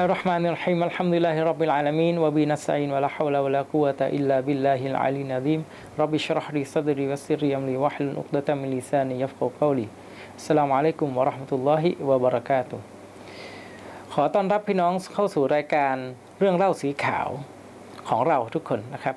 الله الرحمن الرحيم الحمد لله رب العالمين وبه نستعين ولا حول ولا قوة إلا بالله العلي العظيم رب اشرح لي صدري ويسر لي أمري واحلل عقدة من لساني يفقهوا قولي السلام عليكم ورحمة الله وبركاته ขอต้อนรับพี่น้องเข้าสู่รายการเรื่องเล่าสีขาวของเราทุกคนนะครับ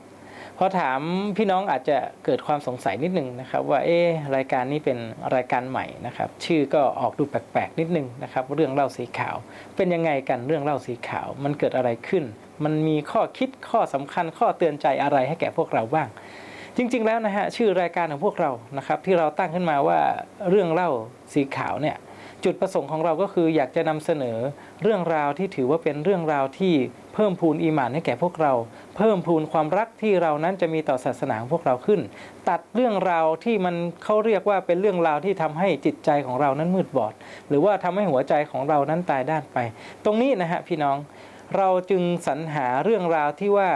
พอถามพี่น้องอาจจะเกิดความสงสัยนิดนึงนะครับ ว่าเอ๊รายการนี้เป็นรายการใหม่นะครับ ชื่อก็ออกดูแปลกๆนิดนึงนะครับ เรื่องเล่าสีขาว เป็นยังไงกันเรื่องเล่าสีขาว มันเกิดอะไรขึ้น มันมีข้อคิดข้อสำคัญ ข้อเตือนใจอะไรให้แก่พวกเราบ้าง จริง ๆ แล้วนะฮะชื่อรายการของพวกเรานะครับ ที่เราตั้งขึ้นมาว่าเรื่องเล่าสีขาวเนี่ย จุดประสงค์ของเราก็คืออยากจะนำเสนอเรื่องราวที่ถือว่าเป็นเรื่องราวที่เพิ่มพูนอีหมานให้แก่พวกเรา เพิ่มพูนความรักที่เรานั้นจะมีต่อศาสนาของพวกเราขึ้น ตัดเรื่องราวที่มันเขาเรียกว่าเป็นเรื่องราวที่ทำให้จิตใจของเรานั้นมืดบอด หรือว่าทำให้หัวใจของเรานั้นตายด้านไป ตรงนี้นะฮะพี่น้องเราจึงสรรหาเรื่องราวที่ว่า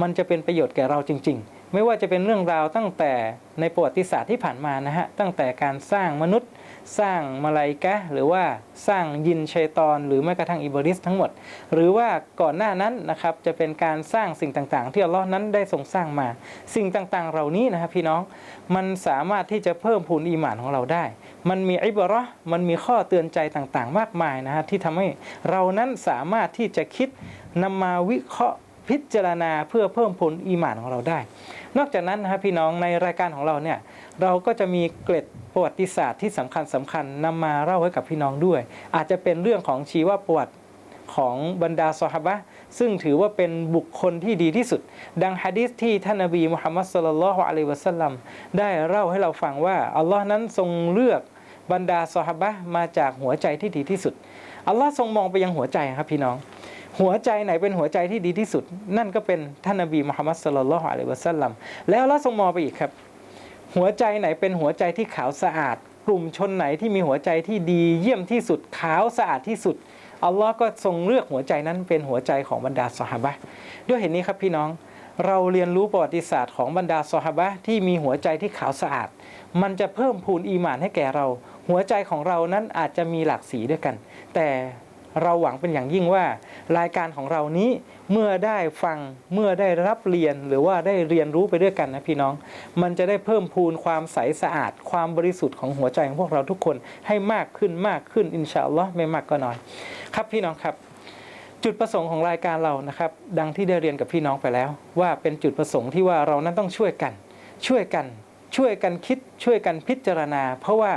มันจะเป็นประโยชน์แก่เราจริง ๆ ไม่ว่าจะเป็นเรื่องราวตั้งแต่ในประวัติศาสตร์ที่ผ่านมานะฮะตั้งแต่การสร้างมนุษย์ สร้างมาลายกะหรือว่าสร้างยินชัยตอน หรือแม้กระทั่งอิบริสทั้งหมด หรือว่าก่อนหน้านั้นนะครับจะเป็นการสร้างสิ่งต่างๆ ที่อัลลอฮ์นั้นได้ทรงสร้างมา สิ่งต่างๆ เหล่านี้นะครับพี่น้องมันสามารถที่จะเพิ่มพูนอีหมานของเราได้ มันมีอิบราะห์มันมีข้อเตือนใจต่างๆ มากมายนะฮะที่ทำให้เรานั้นสามารถที่จะคิดนำมาวิเคราะห์พิจารณาเพื่อเพิ่มพูนอีหมานของเราได้ นอกจากนั้นนะครับพี่น้องในรายการของเราเนี่ย เราก็จะมีเกร็ดประวัติศาสตร์ที่สำคัญสำคัญนำมาเล่าให้กับพี่น้องด้วย อาจจะเป็นเรื่องของชีวประวัติของบรรดาซอฮาบะซึ่งถือว่าเป็นบุคคลที่ดีที่สุด ดังฮะดีษที่ท่านนบีมุฮัมมัดสุลลัลฮุอะลัยฮิวะสัลลัมได้เล่าให้เราฟังว่าอัลลอฮ์นั้นทรงเลือกบรรดาซอฮาบะมาจากหัวใจที่ดีที่สุดอัลลอฮ์ทรงมองไปยังหัวใจครับพี่น้อง หัวใจไหนเป็นหัวใจที่ดีที่สุด นั่นก็เป็นท่านนบีมุฮัมมัดสุลลัลฮุอะลัยวะสัลลัมแล้วอัลลอฮ์ทรงมองไปอีกครับ หัวใจไหนเป็นหัวใจที่ขาวสะอาด กลุ่มชนไหนที่มีหัวใจที่ดีเยี่ยมที่สุดขาวสะอาดที่สุดอัลลอฮ์ก็ทรงเลือกหัวใจนั้นเป็นหัวใจของบรรดาสหาบะด้วยเหตุนี้ครับพี่น้องเราเรียนรู้ประวัติศาสตร์ของบรรดาสหบะที่มีหัวใจที่ขาวสะอาด มันจะเพิ่มพูนอีหมานให้แก่เรา หัวใจของเรานั้นอาจจะมีหลากสีด้วยกัน แต่ เราหวังเป็นอย่างยิ่งว่า รายการของเรานี้เมื่อได้ฟังเมื่อได้รับเรียนหรือว่าได้เรียนรู้ไปด้วยกันนะพี่น้อง มันจะได้เพิ่มพูนความใสสะอาด ความบริสุทธิ์ของหัวใจของพวกเราทุกคนให้มากขึ้นมากขึ้นอินชาอัลลอฮ์ไม่มากก็น้อย ครับพี่น้องครับจุดประสงค์ของรายการเรานะครับ ดังที่ได้เรียนกับพี่น้องไปแล้ว ว่าเป็นจุดประสงค์ที่ว่าเรานั้นต้องช่วยกัน ช่วยกัน ช่วยกันคิด ช่วยกันพิจารณา เพราะว่า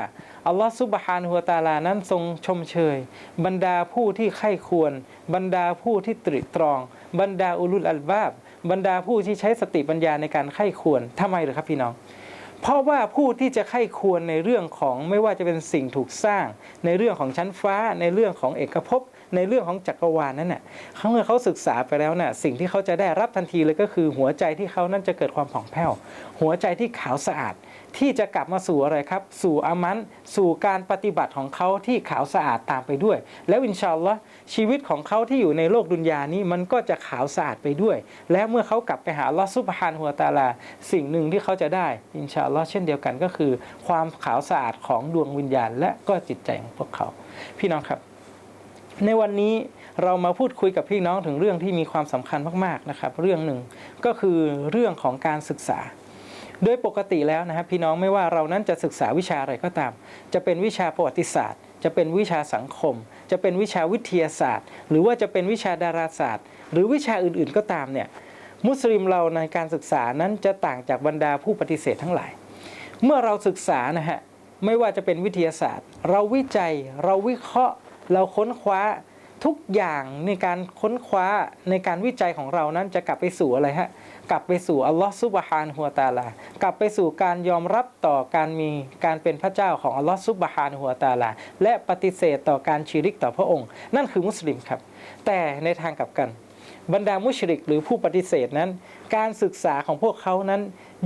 อัลลอฮฺซุบฮานะฮูวตาลานั้นทรงชมเชย บรรดาผู้ที่ใคร่ควร บรรดาผู้ที่ตริตรอง บรรดาอุลุลอัลบาบ บรรดาผู้ที่ใช้สติปัญญาในการใคร่ควรทำไมหรือครับพี่น้อง เพราะว่าผู้ที่จะใคร่ควรในเรื่องของไม่ว่าจะเป็นสิ่งถูกสร้าง ในเรื่องของชั้นฟ้า ในเรื่องของเอกภพในเรื่องของจักรวาลนั่นน่ะเขาเมื่อเขาศึกษาไปแล้วน่ะ สิ่งที่เขาจะได้รับทันทีเลยก็คือหัวใจที่เขานั้นจะเกิดความผ่องแผ้ว หัวใจที่ขาวสะอาด ที่จะกลับมาสู่อะไรครับ สู่อามันสู่การปฏิบัติของเขาที่ขาวสะอาดตามไปด้วย แล้วอินชาอัลลอฮ์ชีวิตของเขาที่อยู่ในโลกดุนยานี้มันก็จะขาวสะอาดไปด้วย และเมื่อเขากลับไปหาลอฮ์ซุบฮานะฮูวตาลา สิ่งหนึ่งที่เขาจะได้อินชาอัลลอฮ์เช่นเดียวกันก็คือ ความขาวสะอาดของดวงวิญญาณ และก็จิตใจของพวกเขา พี่น้องครับ ในวันนี้เรามาพูดคุยกับพี่น้องถึงเรื่องที่มีความสำคัญมากๆนะครับ เรื่องหนึ่งก็คือเรื่องของการศึกษา โดยปกติแล้วนะครับพี่น้องไม่ว่าเรานั้นจะศึกษาวิชาอะไรก็ตาม จะเป็นวิชาประวัติศาสตร์ จะเป็นวิชาสังคม จะเป็นวิชาวิทยาศาสตร์ หรือว่าจะเป็นวิชาดาราศาสตร์ หรือวิชาอื่นๆก็ตามเนี่ยมุสลิมเราในการศึกษานั้นจะต่างจากบรรดาผู้ปฏิเสธทั้งหลาย เมื่อเราศึกษานะฮะไม่ว่าจะเป็นวิทยาศาสตร์ เราวิจัยเราวิเคราะห์ เราค้นคว้า ทุกอย่างในการค้นคว้าในการวิจัยของเรานั้นจะกลับไปสู่อะไรฮะกลับไปสู่อัลลอฮ์ซุบฮานหัวตาลากลับไปสู่การยอมรับต่อการมีการเป็นพระเจ้าของอัลลอฮ์ซุบฮานหัวตาลา และปฏิเสธต่อการชีริกต่อพระองค์ นั่นคือมุสลิมครับ แต่ในทางกลับกัน บรรดามุชริกหรือผู้ปฏิเสธนั้น การศึกษาของพวกเขานั้น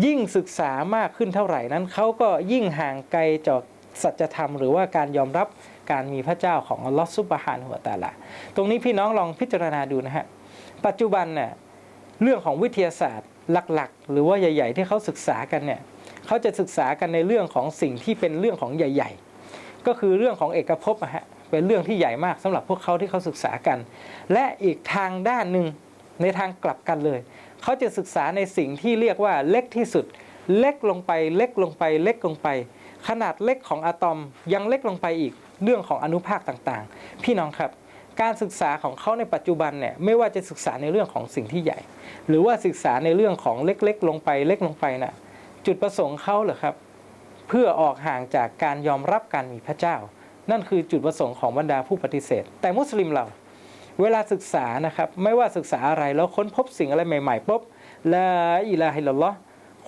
ยิ่งศึกษามากขึ้นเท่าไหร่นั้นเขาก็ยิ่งห่างไกลจากสัจธรรมหรือว่าการยอมรับ การมีพระเจ้าของอัลลอฮ์ซุบฮานหัวตาลาตรงนี้พี่น้องลองพิจารณาดูนะฮะปัจจุบันเนี่ยเรื่องของวิทยาศาสตร์หลักๆ หรือว่าใหญ่ ๆ ที่เขาศึกษากันเนี่ยเขาจะศึกษากันในเรื่องของสิ่งที่เป็นเรื่องของใหญ่ ๆ ก็คือเรื่องของเอกภพอะฮะเป็นเรื่องที่ใหญ่มากสำหรับพวกเขาที่เขาศึกษากัน และอีกทางด้านหนึ่งในทางกลับกันเลยเขาจะศึกษาในสิ่งที่เรียกว่าเล็กที่สุด เล็กลงไป เล็กลงไป เล็กลงไป ขนาดเล็กของอะตอมยังเล็กลงไปอีก เรื่องของอนุภาคต่างๆ พี่น้องครับ การศึกษาของเขาในปัจจุบันเนี่ยไม่ว่าจะศึกษาในเรื่องของสิ่งที่ใหญ่ หรือว่าศึกษาในเรื่องของเล็กๆ ลงไปเล็กลงไปน่ะจุดประสงค์เขาเหรอครับ เพื่อออกห่างจากการยอมรับการมีพระเจ้า นั่นคือจุดประสงค์ของบรรดาผู้ปฏิเสธ แต่มุสลิมเราเวลาศึกษานะครับไม่ว่าศึกษาอะไรแล้วค้นพบสิ่งอะไรใหม่ๆปุ๊บลาอิลาฮิลลัลลอฮ์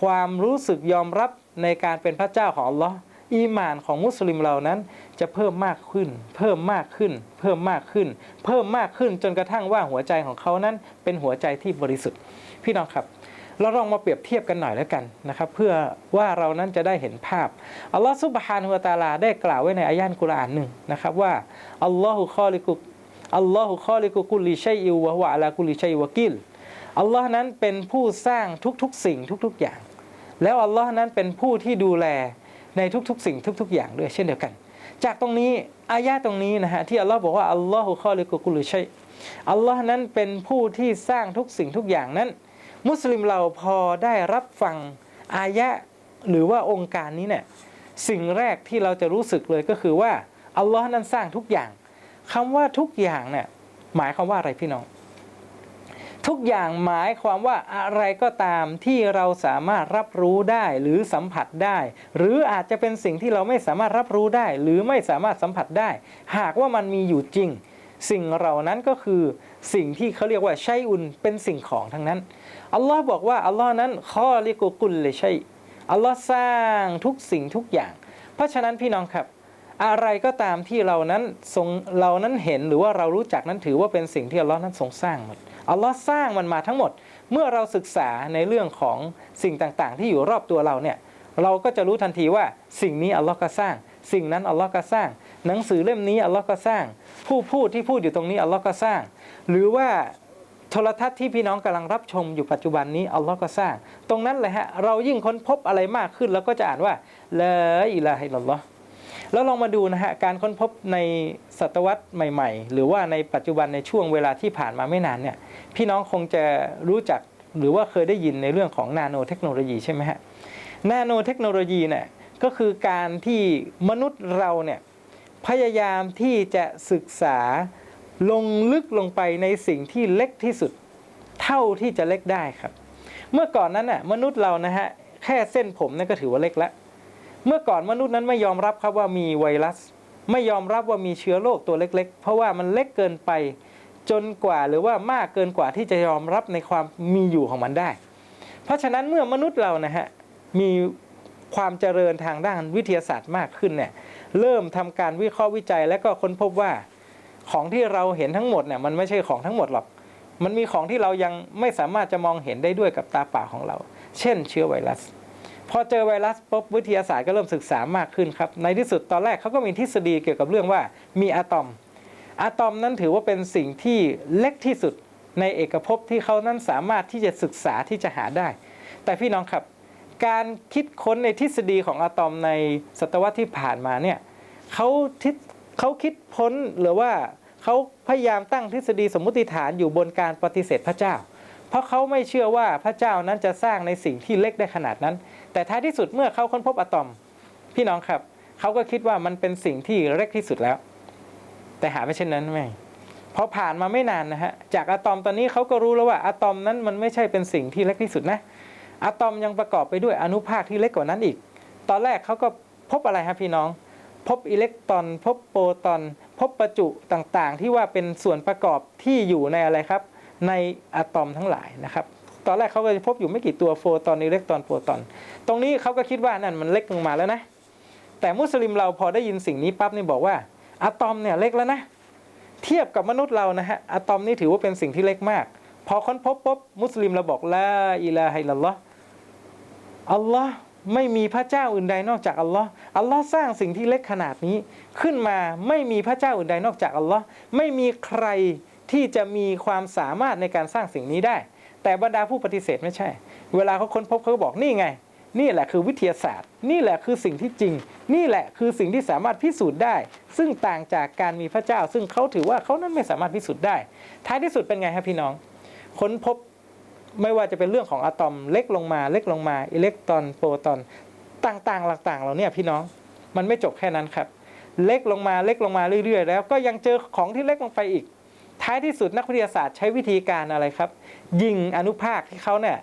ความรู้สึกยอมรับในการเป็นพระเจ้าของอัลลอฮ์อีมานของมุสลิมเรานั้น จะเพิ่มมากขึ้น เพิ่มมากขึ้น เพิ่มมากขึ้น เพิ่มมากขึ้นจนกระทั่งว่าหัวใจของเขานั้นเป็นหัวใจที่บริสุทธิ์ พี่น้องครับ เราลองมาเปรียบเทียบกันหน่อยแล้วกันนะครับเพื่อว่าเรานั้นจะได้เห็นภาพอัลลอฮฺซุบฮานุวะตาลาได้กล่าวไว้ในอายะห์กุรอานหนึ่งนะครับว่าอัลลอฮุคอลิกุอัลลอฮุคอลิกุกุลิชัยอิวะวะลากุลิชัยวะกิลอัลลอฮ์นั้นเป็นผู้สร้างทุกๆ สิ่งทุกๆอย่าง แล้วอัลลอฮ์นั้นเป็นผู้ที่ดูแลในทุกๆ สิ่งทุก ๆ อย่างด้วยเช่นเดียวกัน จากตรงนี้อายะห์ตรงนี้นะฮะที่อัลลอฮ์บอกว่าอัลลอฮุคอลิกุกุลิชัยอัลลอฮ์นั้นเป็นผู้ที่สร้างทุกสิ่งทุกอย่างนั้น มุสลิมเราพอได้รับฟังอายะห์หรือว่าองค์การนี้เนี่ยสิ่งแรกที่เราจะรู้สึกเลยก็คือว่าอัลลอฮ์นั้นสร้างทุกอย่างคำว่าทุกอย่างเนี่ยหมายความว่าอะไรพี่น้อง ทุกอย่างหมายความว่าอะไรก็ตามที่เราสามารถรับรู้ได้หรือสัมผัสได้ หรืออาจจะเป็นสิ่งที่เราไม่สามารถรับรู้ได้ หรือไม่สามารถสัมผัสได้ หากว่ามันมีอยู่จริง สิ่งเหล่านั้นก็คือสิ่งที่เขาเรียกว่าใช้อุนเป็นสิ่งของทั้งนั้นอัลลอฮ์บอกว่าอัลลอฮ์นั้นข้อลิกุกุลเลยใช่อัลลอฮ์สร้างทุกสิ่งทุกอย่าง เพราะฉะนั้นพี่น้องครับอะไรก็ตามที่เรานั้นทรงเรานั้นเห็นหรือว่าเรารู้จักนั้นถือว่าเป็นสิ่งที่อัลลอฮ์นั้นทรงสร้างหมด อัลลอฮ์สร้างมันมาทั้งหมด เมื่อเราศึกษาในเรื่องของสิ่งต่างๆ ที่อยู่รอบตัวเราเนี่ยเราก็จะรู้ทันทีว่าสิ่งนี้อัลลอฮ์ก็สร้าง สิ่งนั้นอัลลอฮ์ก็สร้าง หนังสือเล่มนี้อัลลอฮ์ก็สร้าง ผู้พูดที่พูดอยู่ตรงนี้อัลลอฮ์ก็สร้าง หรือว่าโทรทัศน์ที่พี่น้องกำลังรับชมอยู่ปัจจุบันนี้อัลลอฮ์ก็สร้าง ตรงนั้นเลยฮะเรายิ่งค้นพบอะไรมากขึ้นเราก็จะอ่านว่าละอิลาฮิลลัลลอฮ์ แล้วลองมาดูนะฮะการค้นพบในศตวรรษใหม่ ๆ หรือว่าในปัจจุบันในช่วงเวลาที่ผ่านมาไม่นานเนี่ยพี่น้องคงจะรู้จักหรือว่าเคยได้ยินในเรื่องของนาโนเทคโนโลยีใช่ไหมฮะนาโนเทคโนโลยีเนี่ยก็คือการที่มนุษย์เราเนี่ยพยายามที่จะศึกษาลงลึกลงไปในสิ่งที่เล็กที่สุด เท่าที่จะเล็กได้ครับ เมื่อก่อนนั้นน่ะมนุษย์เรานะฮะแค่เส้นผมนั่นก็ถือว่าเล็กแล้ว เมื่อก่อนมนุษย์นั้นไม่ยอมรับครับว่ามีไวรัส ไม่ยอมรับว่ามีเชื้อโรคตัวเล็ก ๆ เพราะว่ามันเล็กเกินไปจนกว่าหรือว่ามากเกินกว่าที่จะยอมรับในความมีอยู่ของมันได้ เพราะฉะนั้นเมื่อมนุษย์เรานะฮะมีความเจริญทางด้านวิทยาศาสตร์มากขึ้นเนี่ยเริ่มทำการวิเคราะห์วิจัย และก็ค้นพบว่าของที่เราเห็นทั้งหมดเนี่ยมันไม่ใช่ของทั้งหมดหรอก มันมีของที่เรายังไม่สามารถจะมองเห็นได้ด้วยกับตาเปล่าของเรา เช่น เชื้อไวรัส พอเจอไวรัสปุ๊บวิทยาศาสตร์ก็เริ่มศึกษามากขึ้นครับ ในที่สุดตอนแรกเขาก็มีทฤษฎีเกี่ยวกับเรื่องว่ามีอะตอม อะตอมนั้นถือว่าเป็นสิ่งที่เล็กที่สุดในเอกภพที่เขานั้นสามารถที่จะศึกษาที่จะหาได้ แต่พี่น้องครับ การคิดค้นในทฤษฎีของอะตอมในศตวรรษที่ผ่านมาเนี่ยเขาทิศเขาคิดพ้นหรือว่าเขาพยายามตั้งทฤษฎีสมมุติฐานอยู่บนการปฏิเสธพระเจ้า เพราะเขาไม่เชื่อว่าพระเจ้านั้นจะสร้างในสิ่งที่เล็กได้ขนาดนั้น แต่ท้ายที่สุดเมื่อเขาค้นพบอะตอม พี่น้องครับ เขาก็คิดว่ามันเป็นสิ่งที่เล็กที่สุดแล้ว แต่หาไม่เช่นนั้นไม่พอผ่านมาไม่นานนะฮะจากอะตอมตอนนี้เขาก็รู้แล้วว่าอะตอมนั้นมันไม่ใช่เป็นสิ่งที่เล็กที่สุดนะอะตอมยังประกอบไปด้วยอนุภาคที่เล็กกว่านั้นอีก ตอนแรกเขาก็พบอะไรครับพี่น้อง พบอิเล็กตรอน พบโปรตอน พบประจุต่างๆ ที่ว่าเป็นส่วนประกอบที่อยู่ในอะไรครับ ในอะตอมทั้งหลายนะครับตอนแรกเขาก็จะพบอยู่ไม่กี่ตัวโฟตอนอิเล็กตรอนโปรตอน ตรงนี้เขาก็คิดว่านั่นมันเล็กลงมาแล้วนะ แต่มุสลิมเราพอได้ยินสิ่งนี้ปั๊บนี่บอกว่าอะตอมเนี่ยเล็กแล้วนะ เทียบกับมนุษย์เรานะฮะอะตอมนี่ถือว่าเป็นสิ่งที่เล็กมาก พอค้นพบปุ๊บมุสลิมเราบอกละอิลาฮิลลัลลอฮ์อัลลอฮ์ไม่มีพระเจ้าอื่นใดนอกจากอัลลอฮ์อัลลอฮ์สร้างสิ่งที่เล็กขนาดนี้ ขึ้นมาไม่มีพระเจ้าอื่นใดนอกจากอัลลอฮ์ไม่มีใคร ที่จะมีความสามารถในการสร้างสิ่งนี้ได้ แต่บรรดาผู้ปฏิเสธไม่ใช่ เวลาเขาค้นพบเขาก็บอกนี่ไง นี่แหละคือวิทยาศาสตร์ นี่แหละคือสิ่งที่จริง นี่แหละคือสิ่งที่สามารถพิสูจน์ได้ ซึ่งต่างจากการมีพระเจ้า ซึ่งเขาถือว่าเขานั้นไม่สามารถพิสูจน์ได้ ท้ายที่สุดเป็นไงครับพี่น้อง ค้นพบไม่ว่าจะเป็นเรื่องของอะตอมเล็กลงมาเล็กลงมาอิเล็กตรอนโปรตอนต่างๆต่างๆเหล่าเนี้พี่น้องมันไม่จบแค่นั้นครับ เล็กลงมาเล็กลงมาเรื่อยๆ แล้วก็ยังเจอของที่เล็กลงไปอีก ท้ายที่สุดนักวิทยาศาสตร์ใช้วิธีการอะไรครับ ยิงอนุภาคที่เขาเนี่ย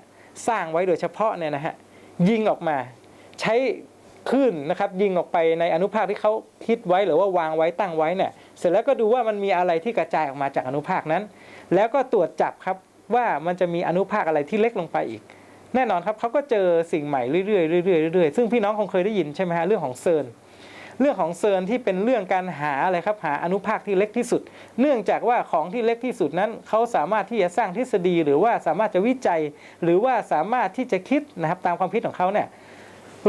สร้างไว้โดยเฉพาะเนี่ยนะฮะยิงออกมา ใช้คลื่นนะครับยิงออกไปในอนุภาคที่เขาคิดไว้หรือว่าวางไว้ตั้งไว้เนี่ยเสร็จแล้วก็ดูว่ามันมีอะไรที่กระจายออกมาจากอนุภาคนั้น แล้วก็ตรวจจับครับว่ามันจะมีอนุภาคอะไรที่เล็กลงไปอีก แน่นอนครับเขาก็เจอสิ่งใหม่เรื่อยๆเรื่อยๆเรื่อยๆซึ่งพี่น้องคงเคยได้ยินใช่ไหมฮะเรื่องของเซิร์น เรื่องของเซิร์นที่เป็นเรื่องการหาอะไรครับหาอนุภาคที่เล็กที่สุด เนื่องจากว่าของที่เล็กที่สุดนั้นเขาสามารถที่จะสร้างทฤษฎี หรือว่าสามารถจะวิจัย หรือว่าสามารถที่จะคิดนะครับตามความคิดของเขาเนี่ย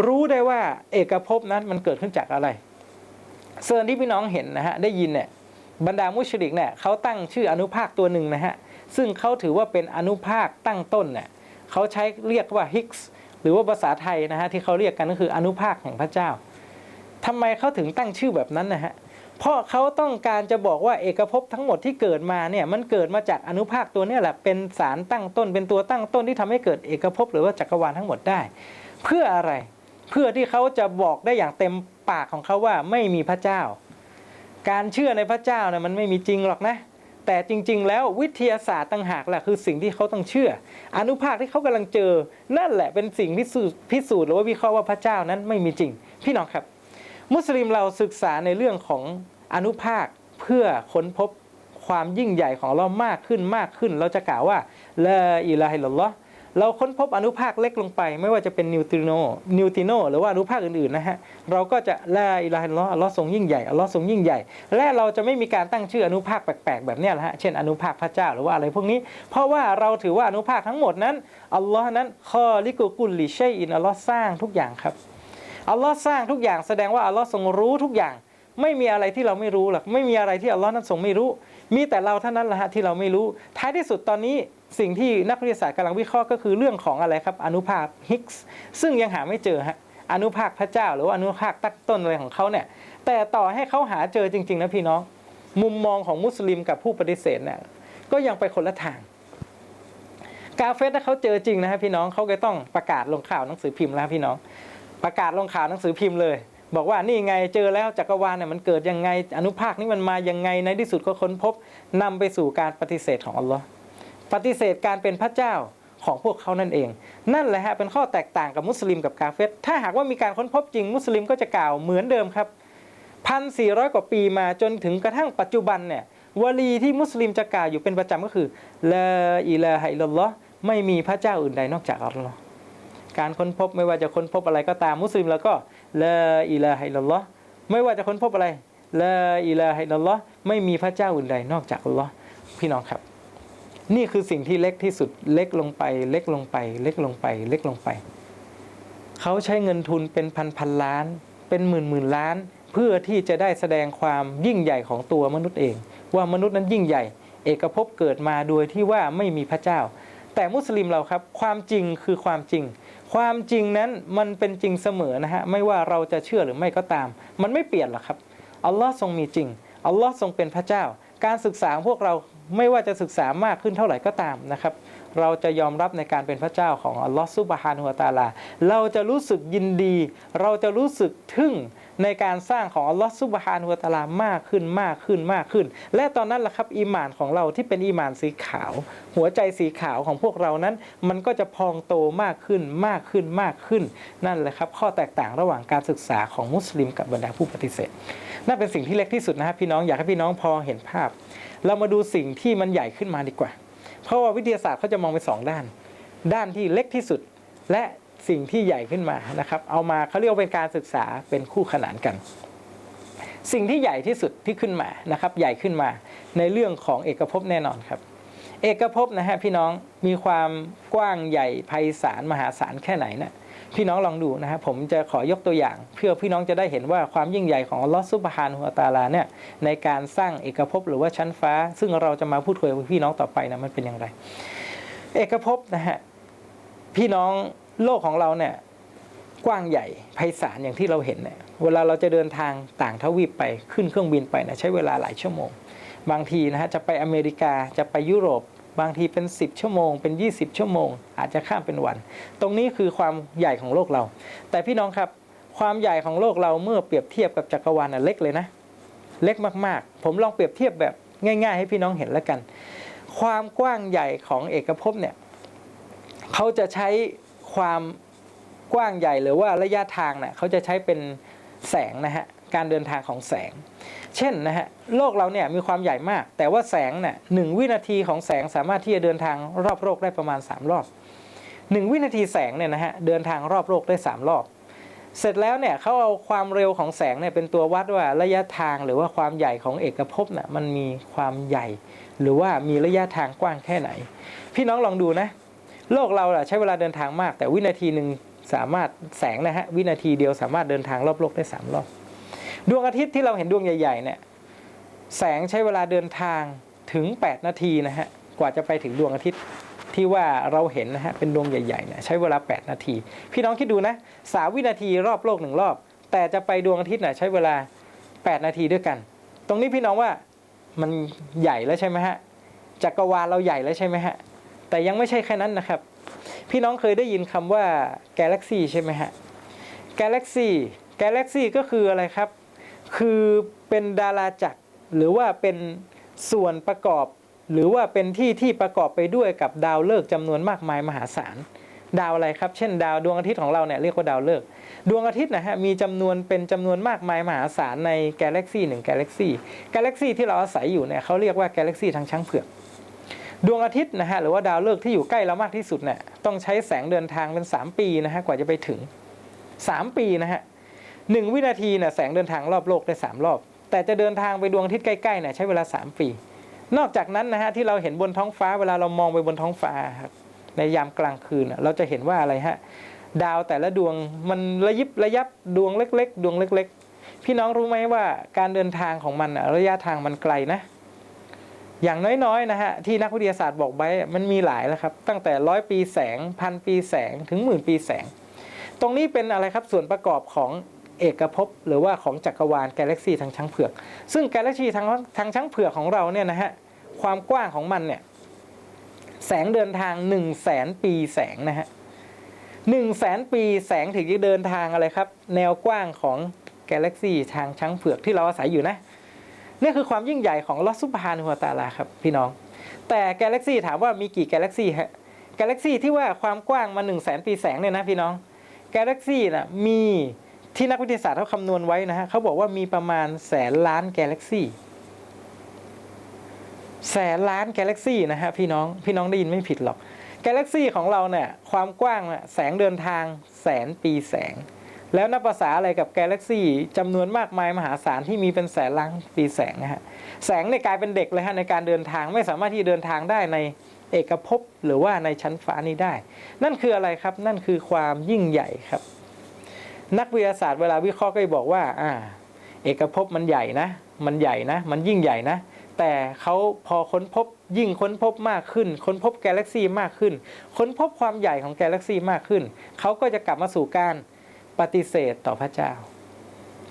รู้ได้ว่าเอกภพนั้นมันเกิดขึ้นจากอะไร เซิร์นที่พี่น้องเห็นนะฮะได้ยินเนี่ยบรรดามุชริกเนี่ยเขาตั้งชื่ออนุภาคตัวหนึ่งนะฮะซึ่งเขาถือว่าเป็นอนุภาคตั้งต้นเนี่ยเขาใช้เรียกว่าฮิกส์หรือว่าภาษาไทยนะฮะที่เขาเรียกกันก็คืออนุภาคแห่งพระเจ้า ทำไมเขาถึงตั้งชื่อแบบนั้นนะฮะเพราะเขาต้องการจะบอกว่าเอกภพทั้งหมดที่เกิดมาเนี่ยมันเกิดมาจากอนุภาคตัวนี้แหละเป็นสารตั้งต้น เป็นตัวตั้งต้นที่ทำให้เกิดเอกภพหรือว่าจักรวาลทั้งหมดได้ เพื่ออะไรเพื่อที่เขาจะบอกได้อย่างเต็มปากของเขาว่าไม่มีพระเจ้า การเชื่อในพระเจ้าเนี่ยมันไม่มีจริงหรอกนะแต่จริง ๆ แล้ววิทยาศาสตร์ต่างหากแหละคือสิ่งที่เขาต้องเชื่อ อนุภาคที่เขากำลังเจอ นั่นแหละเป็นสิ่งพิสูจน์พิสูจน์หรือว่าวิเคราะห์ว่าพระเจ้านั้นไม่มีจริง พี่น้องครับ มุสลิมเราศึกษาในเรื่องของอนุภาคเพื่อค้นพบความยิ่งใหญ่ของเรามากขึ้นมากขึ้น เราจะกล่าวว่าละอิลาฮิลลอฮ์เราค้นพบอนุภาคเล็กลงไป ไม่ว่าจะเป็นนิวตริโนนิวติโนหรือว่าอนุภาคอื่นๆนะฮะเราก็จะละอิลาฮิลลอฮ์อัลลอฮ์ทรงยิ่งใหญ่อัลลอฮ์ทรงยิ่งใหญ่ และเราจะไม่มีการตั้งชื่ออนุภาคแปลกๆแบบนี้นะฮะเช่นอนุภาคพระเจ้าหรือว่าอะไรพวกนี้ เพราะว่าเราถือว่าอนุภาคทั้งหมดนั้นอัลลอฮ์นั้นคอลิกุกุลลิชัยอินอัลลอฮ์สร้างทุกอย่างครับ อัลลอฮ์สร้างทุกอย่างแสดงว่าอัลลอฮ์ทรงรู้ทุกอย่าง ไม่มีอะไรที่เราไม่รู้หรอกไม่มีอะไรที่อัลลอฮ์นั้นทรงไม่รู้ มีแต่เราเท่านั้นแหละฮะที่เราไม่รู้ ท้ายที่สุดตอนนี้สิ่งที่นักวิทยาศาสตร์กำลังวิเคราะห์ก็คือเรื่องของอะไรครับอนุภาคฮิกส์ซึ่งยังหาไม่เจอฮะอนุภาคพระเจ้า หรือว่าอนุภาคตั้งต้นอะไรของเขาเนี่ยแต่ต่อให้เขาหาเจอจริง ๆ นะพี่น้อง มุมมองของมุสลิมกับผู้ปฏิเสธเนี่ยก็ยังไปคนละทาง กาเฟสถ้าเขาเจอจริงนะฮะพี่น้องเขาก็ต้องประกาศลงข่าวหนังสือพิมพ์แล้วพี่น้อง ประกาศลงข่าวหนังสือพิมพ์เลย บอกว่านี่ไงเจอแล้วจักรวาลเนี่ยมันเกิดยังไง อนุภาคนี้มันมายังไงในที่สุดก็ค้นพบนำไปสู่การปฏิเสธของอัลลอฮ์ปฏิเสธการเป็นพระเจ้าของพวกเขานั่นเอง นั่นแหละฮะเป็นข้อแตกต่างกับมุสลิมกับกาเฟสถ้าหากว่ามีการค้นพบจริงมุสลิมก็จะกล่าวเหมือนเดิมครับพันสี่ร้อยกว่าปีมาจนถึงกระทั่งปัจจุบันเนี่ยวลีที่มุสลิมจะกล่าวอยู่เป็นประจำก็คือละอิลาฮิลลอฮ์ไม่มีพระเจ้าอื่นใดนอกจากอัลลอฮ์ การค้นพบไม่ว่าจะค้นพบอะไรก็ตามมุสลิมแล้วก็ละอิลาฮะอิลลัลอฮ์ไม่ว่าจะค้นพบอะไรละอิลาฮะอิลลัลอฮ์ไม่มีพระเจ้าอื่นใดนอกจากอัลลอฮ์พี่น้องครับ นี่คือสิ่งที่เล็กที่สุดเล็กลงไป เล็กลงไป เล็กลงไป เล็กลงไป เขาใช้เงินทุนเป็นพันพันล้าน เป็นหมื่นหมื่นล้าน เพื่อที่จะได้แสดงความยิ่งใหญ่ของตัวมนุษย์เอง ว่ามนุษย์นั้นยิ่งใหญ่ เอกภพเกิดมาโดยที่ว่าไม่มีพระเจ้าแต่มุสลิมเราครับ ความจริงคือความจริง ความจริงนั้นมันเป็นจริงเสมอนะฮะไม่ว่าเราจะเชื่อหรือไม่ก็ตาม มันไม่เปลี่ยนหรอกครับอัลลอฮ์ทรงมีจริงอัลลอฮ์ทรงเป็นพระเจ้า การศึกษาพวกเราไม่ว่าจะศึกษามากขึ้นเท่าไหร่ก็ตามนะครับ เราจะยอมรับในการเป็นพระเจ้าของอัลลอฮ์ซุบฮานุวะตาลา เราจะรู้สึกยินดี เราจะรู้สึกทึ่ง ในการสร้างของอัลลอฮ์ซุบฮานุวตะลามากขึ้นมากขึ้นมากขึ้น และตอนนั้นแหละครับอีหมานของเราที่เป็นอีหมานสีขาว หัวใจสีขาวของพวกเรานั้น มันก็จะพองโตมากขึ้นมากขึ้นมากขึ้น นั่นแหละครับ ข้อแตกต่างระหว่างการศึกษาของมุสลิมกับบรรดาผู้ปฏิเสธนั่นเป็นสิ่งที่เล็กที่สุดนะครับพี่น้องอยากให้พี่น้องพอเห็นภาพ เรามาดูสิ่งที่มันใหญ่ขึ้นมาดีกว่า เพราะว่าวิทยาศาสตร์เขาจะมองเป็นสองด้าน ด้านที่เล็กที่สุดและ สิ่งที่ใหญ่ขึ้นมานะครับ เอามาเขาเรียกว่าเป็นการศึกษาเป็นคู่ขนานกัน สิ่งที่ใหญ่ที่สุดที่ขึ้นมานะครับ ใหญ่ขึ้นมาในเรื่องของเอกภพแน่นอนครับ เอกภพนะฮะพี่น้องมีความกว้างใหญ่ไพศาลมหาศาลแค่ไหนเนะพี่น้องลองดูนะครับผมจะขอยกตัวอย่าง เพื่อพี่น้องจะได้เห็นว่าความยิ่งใหญ่ของลอฮฺซุบฮานุฮวตาลาเนี่ยในการสร้างเอกภพหรือว่าชั้นฟ้า ซึ่งเราจะมาพูดคุยกับพี่น้องต่อไปนะมันเป็นอย่างไร เอกภพนะฮะพี่น้อง โลกของเราเนี่ยกว้างใหญ่ไพศาลอย่างที่เราเห็นเนี่ยเวลาเราจะเดินทางต่างทวีปไปขึ้นเครื่องบินไปนี่ยใช้เวลาหลายชั่วโมง บางทีนะฮะจะไปอเมริกาจะไปยุโรป บางทีเป็น 10 ชั่วโมง เป็น 20 ชั่วโมง อาจจะข้ามเป็นวัน ตรงนี้คือความใหญ่ของโลกเรา แต่พี่น้องครับความใหญ่ของโลกเราเมื่อเปรียบเทียบกับจักรวาลน่ะเล็กเลยนะ เล็กมากๆ ผมลองเปรียบเทียบแบบง่ายๆ ให้พี่น้องเห็นแล้วกัน ความกว้างใหญ่ของเอกภพเนี่ยเขาจะใช้ ความกว้างใหญ่หรือว่าระยะทางเนี่ยเขาจะใช้เป็นแสงนะฮะการเดินทางของแสง เช่นนะฮะโลกเราเนี่ยมีความใหญ่มาก แต่ว่าแสงเนี่ยหนึ่งวินาทีของแสงสามารถที่จะเดินทางรอบโลกได้ประมาณ 3 รอบหนึ่งวินาทีแสงเนี่ยนะฮะเดินทางรอบโลกได้ 3 รอบ เสร็จแล้วเนี่ยเขาเอาความเร็วของแสงเนี่ยเป็นตัววัดว่าระยะทางหรือว่าความใหญ่ของเอกภพน่ะมันมีความใหญ่ หรือว่ามีระยะทางกว้างแค่ไหน พี่น้องลองดูนะ โลกเราใช้เวลาเดินทางมาก แต่วินาทีหนึ่งสามารถแสงนะฮะวินาทีเดียวสามารถเดินทางรอบโลกได้สามรอบดวงอาทิตย์ที่เราเห็นดวงใหญ่ๆเนี่ยแสงใช้เวลาเดินทางถึง 8 นาทีนะฮะกว่าจะไปถึงดวงอาทิตย์ที่ว่าเราเห็นนะฮะเป็นดวงใหญ่ๆเนี่ยใช้เวลา 8 นาที พี่น้องคิดดูนะสามวินาทีรอบโลกหนึ่งรอบ แต่จะไปดวงอาทิตย์น่ะใช้เวลา 8 นาทีด้วยกัน ตรงนี้พี่น้องว่ามันใหญ่แล้วใช่ไหมฮะจักรวาลเราใหญ่แล้วใช่ไหมฮะ แต่ยังไม่ใช่แค่นั้นนะครับ พี่น้องเคยได้ยินคำว่า Galaxy ใช่ไหมฮะ Galaxy Galaxy ก็คืออะไรครับ คือเป็นดาราจักรหรือว่าเป็นส่วนประกอบ หรือว่าเป็นที่ที่ประกอบไปด้วยกับดาวฤกษ์จำนวนมากมายมหาศาลดาวอะไรครับ เช่น ดาวดวงอาทิตย์ของเราเนี่ยเรียกว่าดาวฤกษ์ดวงอาทิตย์นะฮะมีจำนวนเป็นจำนวนมากมายมหาศาลในกาแล็กซี่หนึ่งกาแล็กซี่กาแล็กซี่ที่เราอาศัยอยู่เนี่ยเขาเรียกว่ากาแล็กซี่ทางช้างเผือก ดวงอาทิตย์นะฮะหรือว่าดาวฤกษ์ที่อยู่ใกล้เรามากที่สุดเนี่ยต้องใช้แสงเดินทางเป็น 3 ปีนะฮะกว่าจะไปถึง 3 ปีนะฮะหนึ่งวินาทีเนี่ยแสงเดินทางรอบโลกได้ 3 รอบ แต่จะเดินทางไปดวงอาทิตย์ใกล้ๆเนี่ยใช้เวลา 3 ปี นอกจากนั้นนะฮะที่เราเห็นบนท้องฟ้าเวลาเรามองไปบนท้องฟ้าครับในยามกลางคืนน่ะเราจะเห็นว่าอะไรฮะดาวแต่ละดวงมันระยิบระยับดวงเล็ก ๆ ดวงเล็ก ๆ พี่น้องรู้ไหมว่าการเดินทางของมันระยะทางมันไกลนะ อย่างน้อยๆนะฮะที่นักวิทยาศาสตร์บอกไว้มันมีหลายแล้วครับ ตั้งแต่ร้อยปีแสงพันปีแสงถึงหมื่นปีแสง ตรงนี้เป็นอะไรครับส่วนประกอบของเอกภพหรือว่าของจักรวาลกาแล็กซีทางช้างเผือก ซึ่งกาแล็กซีทางทางช้างเผือกของเราเนี่ยนะฮะความกว้างของมันเนี่ยแสงเดินทาง1นึ่งแสนปีแสงนะฮะหนึ่งแสนปีแสงถึงจะเดินทางอะไรครับ แนวกว้างของกาแล็กซีทางช้างเผือกที่เราอาศัยอยู่นะ นี่คือความยิ่งใหญ่ของลอสซุบฮานุวตาลาครับพี่น้อง แต่กาแล็กซี่ถามว่ามีกี่กาแล็กซี่ฮะกาแล็กซี่ที่ว่าความกว้างมา1 0 0 0 0แสนปีแสงเนี่ยนะพี่น้องกาแล็กซี่นะมีที่นักวิทยาศาสตร์เขาคำนวณไว้นะฮะเขาบอกว่ามีประมาณแสนล้านกาแล็กซี่แสนล้านกาแล็กซี่นะฮะพี่น้องพี่น้องได้ยินไม่ผิดหรอกกาแล็กซี่ของเราเนี่ยความกว้างน่ะแสงเดินทางแสนปีแสง แล้วนับภาษาอะไรกับกาแล็กซี่จำนวนมากมายมหาศาลที่มีเป็นแสนล้านปีแสงนะฮะแสงเนี่ยกลายเป็นเด็กเลยฮะในการเดินทางไม่สามารถที่เดินทางได้ในเอกภพหรือว่าในชั้นฟ้านี้ได้ นั่นคืออะไรครับนั่นคือความยิ่งใหญ่ครับ นักวิทยาศาสตร์เวลาวิเคราะห์ก็จะบอกว่าอ่า เอกภพมันใหญ่นะ มันใหญ่นะ มันยิ่งใหญ่นะ แต่เขาพอค้นพบยิ่งค้นพบมากขึ้น ค้นพบกาแล็กซีมากขึ้น ค้นพบความใหญ่ของกาแล็กซีมากขึ้น เขาก็จะกลับมาสู่การ ปฏิเสธต่อพระเจ้า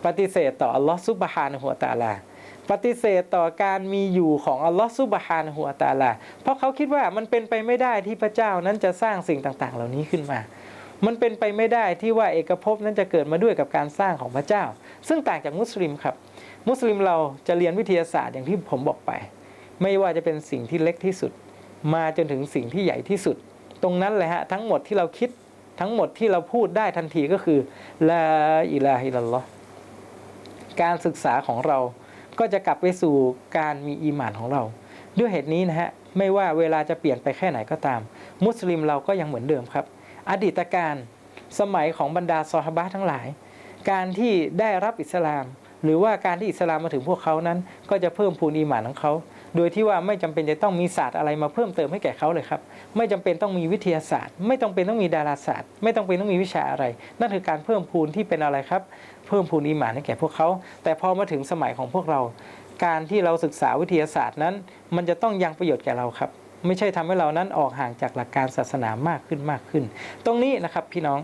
ปฏิเสธต่ออัลลอฮฺซุบฮานะฮุวตาลา ปฏิเสธต่อการมีอยู่ของอัลลอฮฺซุบฮานะฮุวตาลา เพราะเขาคิดว่ามันเป็นไปไม่ได้ที่พระเจ้านั้นจะสร้างสิ่งต่างๆ เหล่านี้ขึ้นมา มันเป็นไปไม่ได้ที่ว่าเอกภพนั้นจะเกิดมาด้วยกับการสร้างของพระเจ้า ซึ่งต่างจากมุสลิมครับ มุสลิมเราจะเรียนวิทยาศาสตร์อย่างที่ผมบอกไป ไม่ว่าจะเป็นสิ่งที่เล็กที่สุด มาจนถึงสิ่งที่ใหญ่ที่สุด ตรงนั้นเลยฮะทั้งหมดที่เราคิด ทั้งหมดที่เราพูดได้ทันทีก็คือลาอิลาฮิลลอฮ์การศึกษาของเราก็จะกลับไปสู่การมีอีหมานของเรา ด้วยเหตุนี้นะฮะไม่ว่าเวลาจะเปลี่ยนไปแค่ไหนก็ตาม มุสลิมเราก็ยังเหมือนเดิมครับ อดีตการสมัยของบรรดาซอฮาบะทั้งหลาย การที่ได้รับอิสลาม หรือว่าการที่อิสลามมาถึงพวกเขานั้น ก็จะเพิ่มพูนอีหมานของเขา โดยที่ว่าไม่จำเป็นจะต้องมีศาสตร์อะไรมาเพิ่มเติมให้แก่เขาเลยครับ ไม่จำเป็นต้องมีวิทยาศาสตร์ ไม่ต้องเป็นต้องมีดาราศาสตร์ ไม่ต้องเป็นต้องมีวิชาอะไร นั่นคือการเพิ่มพูนที่เป็นอะไรครับ เพิ่มพูนอีหมานให้แก่พวกเขา แต่พอมาถึงสมัยของพวกเรา การที่เราศึกษาวิทยาศาสตร์นั้น มันจะต้องยังประโยชน์แก่เราครับ ไม่ใช่ทำให้เรานั้นออกห่างจากหลักการศาสนามากขึ้นมากขึ้น ตรงนี้นะครับพี่น้อง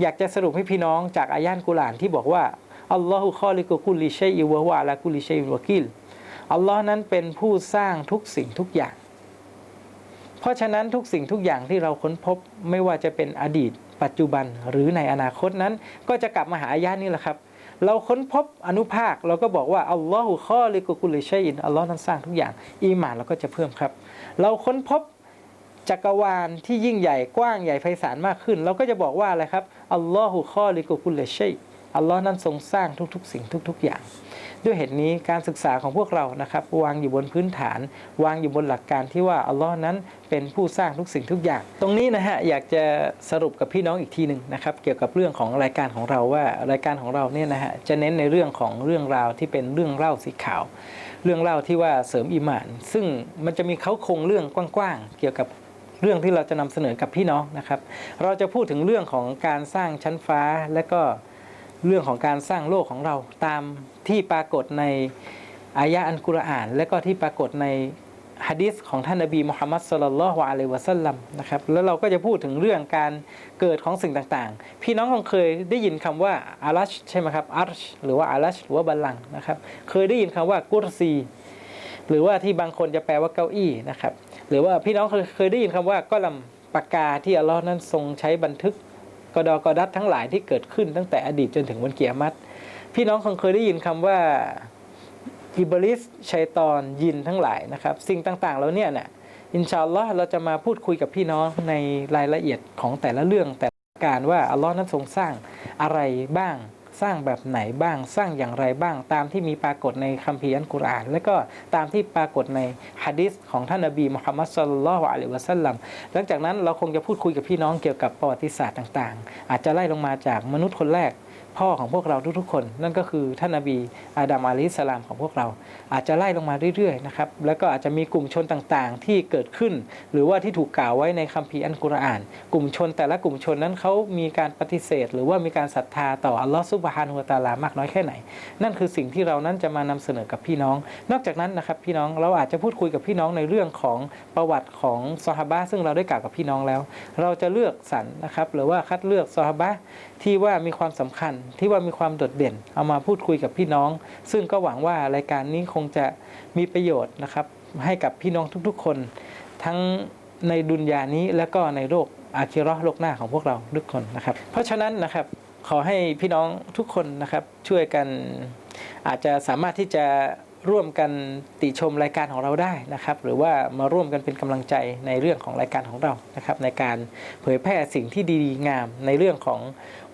อยากจะสรุปให้พี่น้องจากอายานกุรานที่บอกว่าอัลลอฮุคอลิกุกุลิชัยอิวะวะอะลากุลิชัยวะกิล อัลลอฮ์นั้นเป็นผู้สร้างทุกสิ่งทุกอย่าง เพราะฉะนั้นทุกสิ่งทุกอย่างที่เราค้นพบไม่ว่าจะเป็นอดีต ปัจจุบันหรือในอนาคตนั้น ก็จะกลับมาหาอายะนี้แหละครับ เราค้นพบอนุภาคเราก็บอกว่าอัลลอฮุคอลิกุกุลิชัยอินอัลลอฮ์นั้นสร้างทุกอย่าง อีหมานเราก็จะเพิ่มครับ เราค้นพบจักรวาลที่ยิ่งใหญ่กว้างใหญ่ไพศาลมากขึ้น เราก็จะบอกว่าอะไรครับอัลลอฮุคอลิกุกุลิชัยอัลลอฮ์นั้นทรงสร้างทุกๆ สิ่งทุก ๆ อย่าง ด้วยเหตุนี้การศึกษาของพวกเรานะครับวางอยู่บนพื้นฐาน วางอยู่บนหลักการที่ว่าอัลลอฮ์นั้นเป็นผู้สร้างทุกสิ่งทุกอย่าง ตรงนี้นะฮะอยากจะสรุปกับพี่น้องอีกทีหนึ่งนะครับเกี่ยวกับเรื่องของรายการของเราว่ารายการของเราเนี่ยนะฮะจะเน้นในเรื่องของเรื่องราวที่เป็นเรื่องเล่าสีขาว เรื่องเล่าที่ว่าเสริมอีหมาน ซึ่งมันจะมีเขาคงเรื่องกว้างๆเกี่ยวกับเรื่องที่เราจะนำเสนอกับพี่น้องนะครับ เราจะพูดถึงเรื่องของการสร้างชั้นฟ้าและก็ เรื่องของการสร้างโลกของเราตามที่ปรากฏในอายะอันกุรอาน และก็ที่ปรากฏในฮะดิษของท่านนบีมุฮัมมัดสุลลัลลอฮุอะลัยวะสัลลัมนะครับแล้วเราก็จะพูดถึงเรื่องการเกิดของสิ่งต่างๆ พี่น้องคงเคยได้ยินคำว่าอาลัชใช่ไหมครับอาร์ชหรือว่าอาลัชหรือว่าบัลลังนะครับเคยได้ยินคำว่ากุรซี หรือว่าที่บางคนจะแปลว่าเก้าอี้นะครับหรือว่าพี่น้องเคยเคยได้ยินคำว่าก็ลำปากกาที่อัลลอฮ์นั้นทรงใช้บันทึก กดอกดัดทั้งหลายที่เกิดขึ้นตั้งแต่อดีตจนถึงวันเกียรติพี่น้องคงเคยได้ยินคำว่าอิบลิสชัยตอนยินทั้งหลายนะครับ สิ่งต่างๆแล้วเนี่ยนะอินชาอัลลอฮ์เราจะมาพูดคุยกับพี่น้องในรายละเอียดของแต่ละเรื่องแต่ละการว่าอัลลอฮ์นั้นทรงสร้างอะไรบ้าง สร้างแบบไหนบ้าง สร้างอย่างไรบ้าง ตามที่มีปรากฏในคัมภีร์อัลกุรอาน และก็ตามที่ปรากฏในฮะดิษของท่านนบีมุฮัมมัดสุลลัลอฮุอะลัยวะสัลลัมหลังจากนั้นเราคงจะพูดคุยกับพี่น้องเกี่ยวกับประวัติศาสตร์ต่าง ๆ อาจจะไล่ลงมาจากมนุษย์คนแรก พ่อของพวกเราทุกๆคน นั่นก็คือท่านนบีอาดัมอะลัยฮิสสลามของพวกเรา อาจจะไล่ลงมาเรื่อยๆนะครับแล้วก็อาจจะมีกลุ่มชนต่างๆ ที่เกิดขึ้น หรือว่าที่ถูกกล่าวไว้ในคัมภีร์อันกุรอาน กลุ่มชนแต่ละกลุ่มชนนั้นเขามีการปฏิเสธ หรือว่ามีการศรัทธาต่ออัลลอฮฺซุบฮานุวะตาลามากน้อยแค่ไหน นั่นคือสิ่งที่เรานั้นจะมานำเสนอกับพี่น้อง นอกจากนั้นนะครับพี่น้องเราอาจจะพูดคุยกับพี่น้องในเรื่องของประวัติของซอฮาบะซึ่งเราได้กล่าวกับพี่น้องแล้ว เราจะเลือกสรรนะครับหรือว่าคัดเลือกซอฮาบะที่ว่ามีความสำคัญที่ว่ามีความโดดเด่น เอามาพูดคุยกับพี่น้อง ซึ่งก็หวังว่ารายการนี้คงจะมีประโยชน์นะครับ ให้กับพี่น้องทุกๆ คน ทั้งในดุนยานี้และก็ในโลกอาคิราะห์โลกหน้าของพวกเราทุกคนนะครับ เพราะฉะนั้นนะครับขอให้พี่น้องทุกคนนะครับช่วยกันอาจจะสามารถที่จะ ร่วมกันติชมรายการของเราได้นะครับ หรือว่ามาร่วมกันเป็นกำลังใจในเรื่องของรายการของเรานะครับ ในการเผยแพร่สิ่งที่ดีงามในเรื่องของ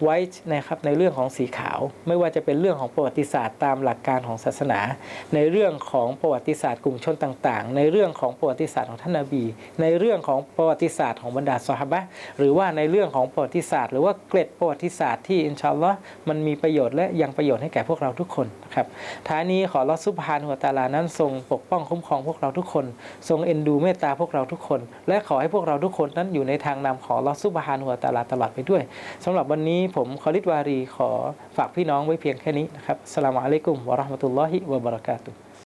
ไว้นะครับในเรื่องของสีขาว ไม่ว่าจะเป็นเรื่องของประวัติศาสตร์ตามหลักการของศาสนา ในเรื่องของประวัติศาสตร์กลุ่มชนต่างๆ ในเรื่องของประวัติศาสตร์ของท่านนาบี ในเรื่องของประวัติศาสตร์ของบรรดาซอฮาบะหรือว่าในเรื่องของประวัติศาสตร์ หรือว่าเกร็ดประวัติศาสตร์ที่อินชาอัลลอฮ์มันมีประโยชน์และยังประโยชน์ให้แก่พวกเราทุกคนนะครับท้ายนี้ขอรอซุบฮานุวตะอาลานั้นทรงปกป้องคุ้มครองพวกเราทุกคน ทรงเอ็นดูเมตตาพวกเราทุกคน และขอให้พวกเราทุกคนนั้นอยู่ในทางนำของลอสุบฮานหัวตะอาลาตลอดไปด้วยสำหรับวันนี้ผมคอลิดวารีขอฝากพี่น้องไว้เพียงแค่นี้นะครับสลามอะลัยกุมวะราะห์มะตุลลอฮิวะบะเราะกาตุฮ์